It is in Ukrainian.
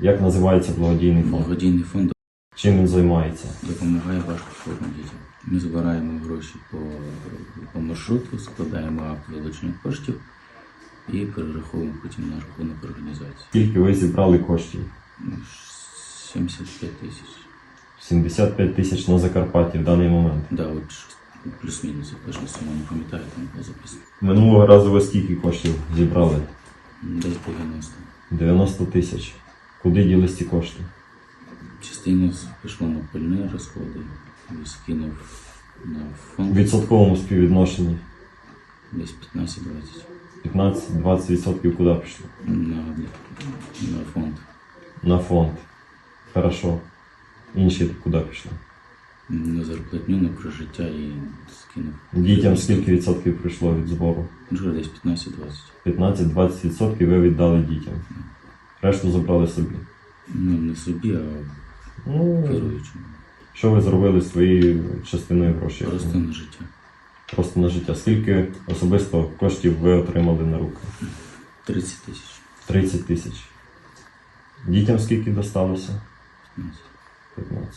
Як називається благодійний фонд? Благодійний фонд Чим він займається? допомагає важкохворим дітям. Ми збираємо гроші по, по маршруту, складаємо акт вилучення коштів і перераховуємо потім на рахунок організації. Скільки ви зібрали коштів? Ну, 75 тисяч. 75 тисяч на Закарпатті в даний момент. Да, от плюс-мінус, я точно сама не пам'ятаю, там було записано. Минулого разу ви скільки коштів зібрали? Десь 90. 90 тисяч. Куди ділись ці кошти? Частину пішло на пильні розходи, скинув на В фонд відсотковому співвідношенні десь 15-20 15-20% куди пішло? на, на фонд. На фонд. Хорошо. Інші куди пішли? На зарплатню, на прожиття і скинув. Дітям скільки відсотків прийшло від збору? Вже десь 15-20. 15-20 відсотків ви віддали дітям. Решту забрали собі. Ну, не собі, а Ну, керуючому. що ви зробили з своєю частиною грошей? Просто на життя. Просто на життя. Скільки особисто коштів ви отримали на руки? 30 тисяч. 30 тисяч. Дітям скільки досталося? 15. 15.